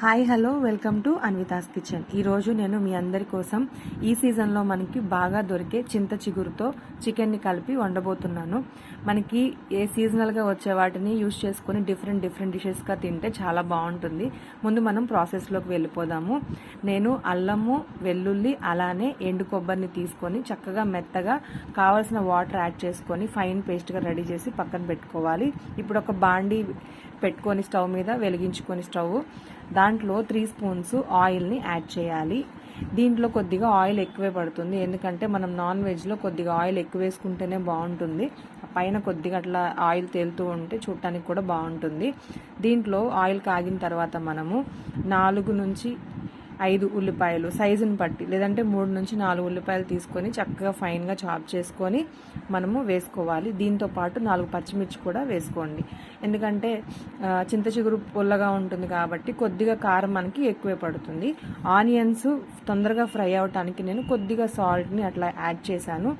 Hi hello welcome to Anvita's kitchen. ఈరోజు నేను మీ అందరి కోసం ఈ సీజన్లో మనకి బాగా దొరికే చింత చిగురుతో చికెన్ని కలిపి వండబోతున్నాను. మనకి ఏ సీజనల్గా వచ్చే వాటిని యూజ్ చేసుకొని డిఫరెంట్ డిఫరెంట్ డిషెస్గా తింటే చాలా బాగుంటుంది. ముందు మనం ప్రాసెస్లోకి వెళ్ళిపోదాము. నేను అల్లము వెల్లుల్లి అలానే ఎండు కొబ్బరిని తీసుకొని చక్కగా మెత్తగా కావాల్సిన వాటర్ యాడ్ చేసుకొని ఫైన్ పేస్ట్గా రెడీ చేసి పక్కన పెట్టుకోవాలి. ఇప్పుడు ఒక బాండీ పెట్టుకొని స్టవ్ మీద వెలిగించుకొని స్టవ్ దాంట్లో త్రీ స్పూన్స్ ఆయిల్ని యాడ్ చేయాలి. దీంట్లో కొద్దిగా ఆయిల్ ఎక్కువే పడుతుంది. ఎందుకంటే మనం నాన్ వెజ్లో కొద్దిగా ఆయిల్ ఎక్కువ వేసుకుంటేనే బాగుంటుంది. పైన కొద్దిగా అట్లా ఆయిల్ తేలుతూ ఉంటే చూడటానికి కూడా బాగుంటుంది. దీంట్లో ఆయిల్ కాగిన తర్వాత మనము నాలుగు నుంచి ఐదు ఉల్లిపాయలు సైజుని బట్టి లేదంటే మూడు నుంచి నాలుగు ఉల్లిపాయలు తీసుకొని చక్కగా ఫైన్గా చాప్ చేసుకొని మనము వేసుకోవాలి. దీంతో పాటు నాలుగు పచ్చిమిర్చి కూడా వేసుకోండి. ఎందుకంటే చింత చిగురు పుల్లగా ఉంటుంది కాబట్టి కొద్దిగా కారం మనకి ఎక్కువే పడుతుంది. ఆనియన్స్ తొందరగా ఫ్రై అవటానికి నేను కొద్దిగా సాల్ట్ని అట్లా యాడ్ చేశాను.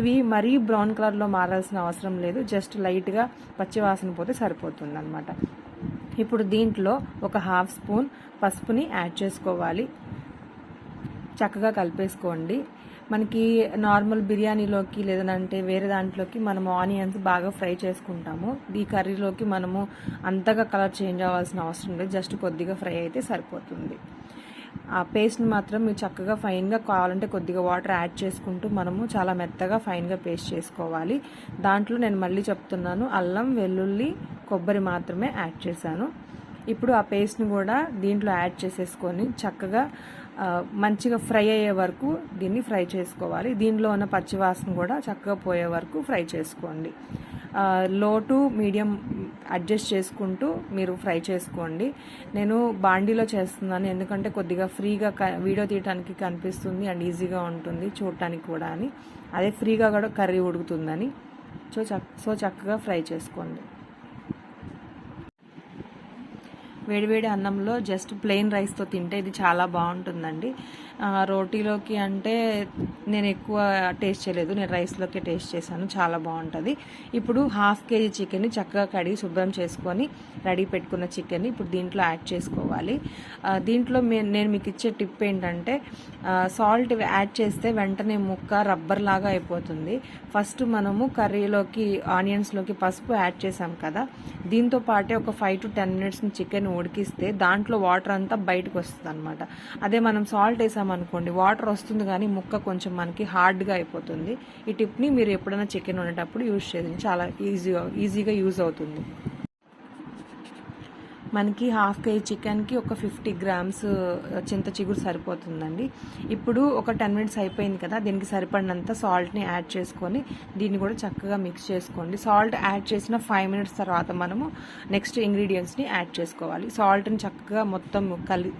ఇవి మరీ బ్రౌన్ కలర్లో మారాల్సిన అవసరం లేదు. జస్ట్ లైట్గా పచ్చివాసన పోతే సరిపోతుంది అనమాట ఇప్పుడు దీంట్లో ఒక హాఫ్ స్పూన్ పసుపుని యాడ్ చేసుకోవాలి. చక్కగా కలిపేసుకోండి. మనకి నార్మల్ బిర్యానీలోకి లేదంటే వేరే దాంట్లోకి మనము ఆనియన్స్ బాగా ఫ్రై చేసుకుంటాము. ఈ కర్రీలోకి మనము అంతగా కలర్ చేంజ్ అవ్వాల్సిన అవసరం లేదు. జస్ట్ కొద్దిగా ఫ్రై అయితే సరిపోతుంది. ఆ పేస్ట్ని మాత్రం మీరు చక్కగా ఫైన్గా కావాలంటే కొద్దిగా వాటర్ యాడ్ చేసుకుంటూ మనము చాలా మెత్తగా ఫైన్గా పేస్ట్ చేసుకోవాలి. దాంట్లో నేను మళ్ళీ చెప్తున్నాను. అల్లం వెల్లుల్లి కొబ్బరి మాత్రమే యాడ్ చేశాను. ఇప్పుడు ఆ పేస్ట్ని కూడా దీంట్లో యాడ్ చేసేసుకొని చక్కగా మంచిగా ఫ్రై అయ్యే వరకు దీన్ని ఫ్రై చేసుకోవాలి. దీనిలో ఉన్న పచ్చివాసన కూడా చక్కగా పోయే వరకు ఫ్రై చేసుకోండి. లో టు మీడియం అడ్జస్ట్ చేసుకుంటూ మీరు ఫ్రై చేసుకోండి. నేను బాండీలో చేస్తున్నాను ఎందుకంటే కొద్దిగా ఫ్రీగా వీడియో తీయడానికి కనిపిస్తుంది అండ్ ఈజీగా ఉంటుంది చూడటానికి కూడా అని. అదే ఫ్రీగా కూడా కర్రీ ఉడుకుతుందని. సో చక్ సో చక్కగా ఫ్రై చేసుకోండి. వేడివేడి అన్నంలో జస్ట్ ప్లెయిన్ రైస్తో తింటే ఇది చాలా బాగుంటుందండి. రోటీలోకి అంటే నేను ఎక్కువ టేస్ట్ చేయలేదు. నేను రైస్లోకి టేస్ట్ చేశాను. చాలా బాగుంటుంది. ఇప్పుడు హాఫ్ కేజీ చికెన్ని చక్కగా కడిగి శుభ్రం చేసుకొని రెడీ పెట్టుకున్న చికెన్ని ఇప్పుడు దీంట్లో యాడ్ చేసుకోవాలి. దీంట్లో మే- నేను మీకు ఇచ్చే టిప్ ఏంటంటే సాల్ట్ యాడ్ చేస్తే వెంటనే ముక్క రబ్బర్ లాగా అయిపోతుంది. ఫస్ట్ మనము కర్రీలోకి ఆనియన్స్లోకి పసుపు యాడ్ చేసాం కదా. దీంతో పాటే ఒక five to ten minutes chicken ఉడికిస్తే దాంట్లో వాటర్ అంతా బయటకు వస్తుంది అనమాట అదే మనం సాల్ట్ వేసాం అనుకోండి వాటర్ వస్తుంది కానీ ముక్క కొంచెం మనకి హార్డ్గా అయిపోతుంది. ఈ టిప్ని మీరు ఎప్పుడైనా చికెన్ వండేటప్పుడు యూజ్ చేయండి. చాలా ఈజీగా ఈజీగా యూజ్ అవుతుంది. మనకి హాఫ్ కేజీ చికెన్కి ఒక ఫిఫ్టీ గ్రామ్స్ చింత చిగురు సరిపోతుందండి. ఇప్పుడు ఒక టెన్ మినిట్స్ అయిపోయింది కదా దీనికి సరిపడినంత సాల్ట్ని యాడ్ చేసుకొని దీన్ని కూడా చక్కగా మిక్స్ చేసుకోండి. సాల్ట్ యాడ్ చేసిన ఫైవ్ మినిట్స్ తర్వాత మనము నెక్స్ట్ ఇంగ్రీడియంట్స్ని యాడ్ చేసుకోవాలి. సాల్ట్ని చక్కగా మొత్తం కలి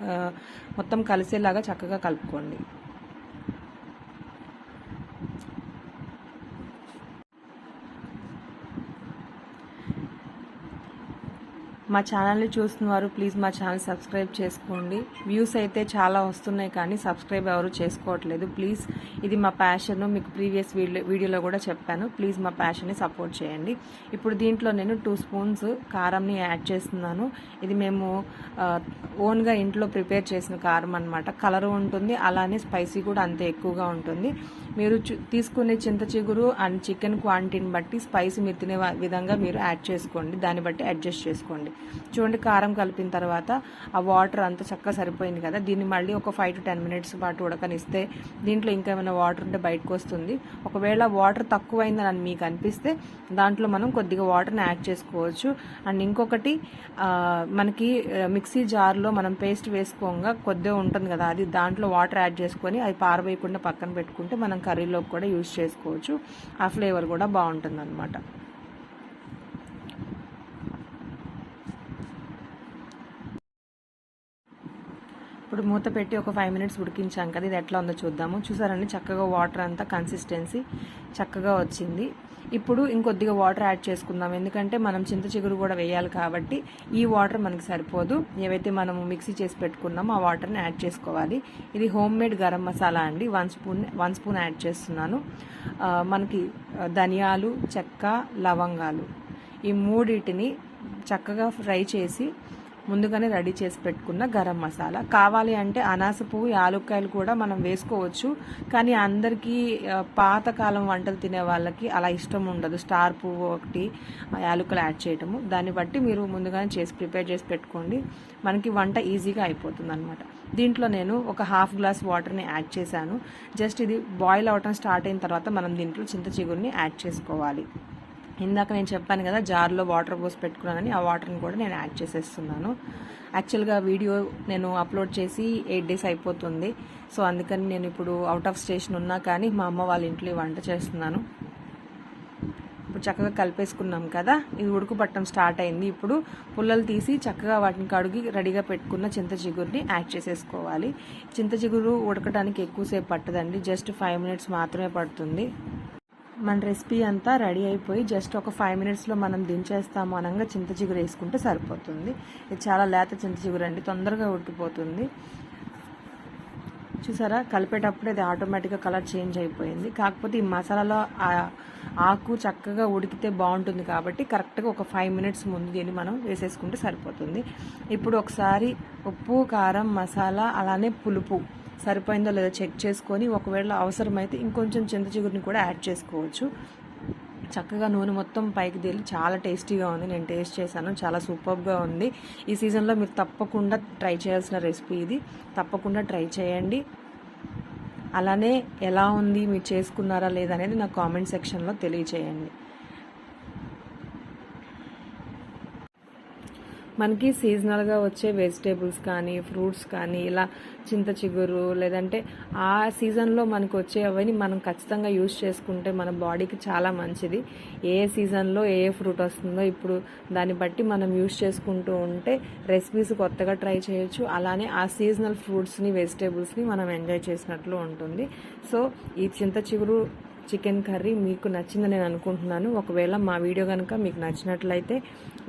మొత్తం కలిసేలాగా చక్కగా కలుపుకోండి. మా ఛానల్ని చూస్తున్న వారు ప్లీజ్ మా ఛానల్ సబ్స్క్రైబ్ చేసుకోండి. వ్యూస్ అయితే చాలా వస్తున్నాయి కానీ సబ్స్క్రైబ్ ఎవరు చేసుకోవట్లేదు. ప్లీజ్ ఇది మా ప్యాషన్ మీకు ప్రీవియస్ వీడియో వీడియోలో కూడా చెప్పాను. ప్లీజ్ మా ప్యాషన్ని సపోర్ట్ చేయండి. ఇప్పుడు దీంట్లో నేను టూ స్పూన్స్ కారంని యాడ్ చేస్తున్నాను. ఇది మేము ఓన్గా ఇంట్లో ప్రిపేర్ చేసిన కారం అనమాట కలర్ ఉంటుంది అలానే స్పైసీ కూడా అంతే ఎక్కువగా ఉంటుంది. మీరు తీసుకునే చింత చిగురు అండ్ చికెన్ క్వాంటిటీని బట్టి స్పైసీ మీరు తినే విధంగా మీరు యాడ్ చేసుకోండి. దాన్ని బట్టి అడ్జస్ట్ చేసుకోండి. చూడండి కారం కలిపిన తర్వాత ఆ వాటర్ అంతా చక్కగా సరిపోయింది కదా. దీన్ని మళ్ళీ ఒక ఫైవ్ టు టెన్ మినిట్స్ పాటు ఉడకనిస్తే దీంట్లో ఇంకా ఏమైనా వాటర్ ఉంటే బయటకు వస్తుంది. ఒకవేళ వాటర్ తక్కువైందని అని మీకు అనిపిస్తే దాంట్లో మనం కొద్దిగా వాటర్ని యాడ్ చేసుకోవచ్చు. అండ్ ఇంకొకటి మనకి మిక్సీ జార్లో మనం పేస్ట్ వేసుకోగా కొద్దిగా ఉంటుంది కదా. అది దాంట్లో వాటర్ యాడ్ చేసుకొని అది పారవేయకుండా పక్కన పెట్టుకుంటే మనం కర్రీలోకి కూడా యూజ్ చేసుకోవచ్చు. ఆ ఫ్లేవర్ కూడా బాగుంటుంది అనమాట ఇప్పుడు మూత పెట్టి ఒక ఫైవ్ మినిట్స్ ఉడికించాం కదా ఇది ఎట్లా ఉందో చూద్దాము. చూసారండి చక్కగా వాటర్ అంతా కన్సిస్టెన్సీ చక్కగా వచ్చింది. ఇప్పుడు ఇంకొద్దిగా వాటర్ యాడ్ చేసుకుందాం. ఎందుకంటే మనం చింత చిగురు కూడా వేయాలి కాబట్టి ఈ వాటర్ మనకి సరిపోదు. ఏవైతే మనము మిక్సీ చేసి పెట్టుకున్నామో ఆ వాటర్ని యాడ్ చేసుకోవాలి. ఇది హోమ్ మేడ్ గరం మసాలా అండి. One spoon one spoon add చేస్తున్నాను. మనకి ధనియాలు చెక్క లవంగాలు ఈ మూడింటిని చక్కగా ఫ్రై చేసి ముందుగానే రెడీ చేసి పెట్టుకున్న గరం మసాలా. కావాలి అంటే అనాస పువ్వు యాలుక్కాయలు కూడా మనం వేసుకోవచ్చు. కానీ అందరికీ పాతకాలం వంటలు తినే వాళ్ళకి అలా ఇష్టం ఉండదు. స్టార్ పువ్వు ఒకటి ఆ, యాలుక్కలు యాడ్ చేయటము. దాన్ని బట్టి మీరు ముందుగానే చేసి ప్రిపేర్ చేసి పెట్టుకోండి. మనకి వంట ఈజీగా అయిపోతుంది అనమాట దీంట్లో నేను ఒక హాఫ్ గ్లాస్ వాటర్ని యాడ్ చేశాను. జస్ట్ ఇది బాయిల్ అవటం స్టార్ట్ అయిన తర్వాత మనం దీంట్లో చింత చిగురిని యాడ్ చేసుకోవాలి. ఇందాక నేను చెప్పాను కదా జార్లో వాటర్ పోసి పెట్టుకున్నానని ఆ వాటర్ని కూడా నేను యాడ్ చేసేస్తున్నాను. యాక్చువల్గా వీడియో నేను అప్లోడ్ చేసి ఎయిట్ డేస్ అయిపోతుంది. సో అందుకని నేను ఇప్పుడు అవుట్ ఆఫ్ స్టేషన్ ఉన్నా కానీ మా అమ్మ వాళ్ళ ఇంట్లో వంట చేస్తున్నాను. ఇప్పుడు చక్కగా కలిపేసుకున్నాం కదా ఇది ఉడుకు పట్టడం స్టార్ట్ అయింది. ఇప్పుడు పుల్లలు తీసి చక్కగా వాటిని కడిగి రెడీగా పెట్టుకున్న చింత చిగురిని యాడ్ చేసేసుకోవాలి. చింత చిగురు ఉడకడానికి ఎక్కువసేపు పట్టదండి జస్ట్ ఫైవ్ మినిట్స్ మాత్రమే పడుతుంది. మన రెసిపీ అంతా రెడీ అయిపోయి జస్ట్ ఒక ఫైవ్ మినిట్స్లో మనం దించేస్తాము అనగా చింత చిగురు వేసుకుంటే సరిపోతుంది. ఇది చాలా లేత చింత చిగురు అండి తొందరగా ఉడికిపోతుంది. చూసారా? కలిపేటప్పుడు అది ఆటోమేటిక్గా కలర్ చేంజ్ అయిపోయింది. కాకపోతే ఈ మసాలాలో ఆకు చక్కగా ఉడికితే బాగుంటుంది కాబట్టి కరెక్ట్గా ఒక ఫైవ్ మినిట్స్ ముందు దీన్ని మనం వేసేసుకుంటే సరిపోతుంది. ఇప్పుడు ఒకసారి ఉప్పు కారం మసాలా అలానే పులుపు సరిపోయిందో లేదో చెక్ చేసుకొని ఒకవేళ అవసరమైతే ఇంకొంచెం చింత చిగురిని కూడా యాడ్ చేసుకోవచ్చు. చక్కగా నూనె మొత్తం పైకి తేలి చాలా టేస్టీగా ఉంది. నేను టేస్ట్ చేశాను. చాలా సూపర్గా ఉంది. ఈ సీజన్లో మీరు తప్పకుండా ట్రై చేయాల్సిన రెసిపీ ఇది. తప్పకుండా ట్రై చేయండి. అలానే ఎలా ఉంది మీరు చేసుకున్నారా లేదా అనేది నాకు కామెంట్ సెక్షన్లో తెలియచేయండి. మనకి సీజనల్గా వచ్చే వెజిటేబుల్స్ కానీ ఫ్రూట్స్ కానీ ఇలా చింత చిగురు లేదంటే ఆ సీజన్లో మనకు వచ్చే అవన్నీ మనం ఖచ్చితంగా యూజ్ చేసుకుంటే మన బాడీకి చాలా మంచిది. ఏ సీజన్లో ఏ ఏ ఫ్రూట్ వస్తుందో ఇప్పుడు దాన్ని బట్టి మనం యూజ్ చేసుకుంటూ ఉంటే రెసిపీస్ కొత్తగా ట్రై చేయొచ్చు. అలానే ఆ సీజనల్ ఫ్రూట్స్ని వెజిటేబుల్స్ని మనం ఎంజాయ్ చేసినట్లు ఉంటుంది. సో ఈ చింత చిగురు చికెన్ కర్రీ మీకు నచ్చిందని నేను అనుకుంటున్నాను. ఒకవేళ మా వీడియో కనుక మీకు నచ్చినట్లయితే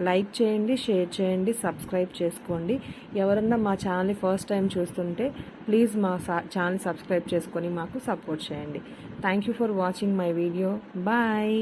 లైక్ చేయండి షేర్ చేయండి సబ్స్క్రైబ్ చేసుకోండి. ఎవరన్నా మా ఛానల్ని ఫస్ట్ టైం చూస్తుంటే ప్లీజ్ మా ఛానల్ సబ్స్క్రైబ్ చేసుకొని మాకు సపోర్ట్ చేయండి. Thank you for watching my video bye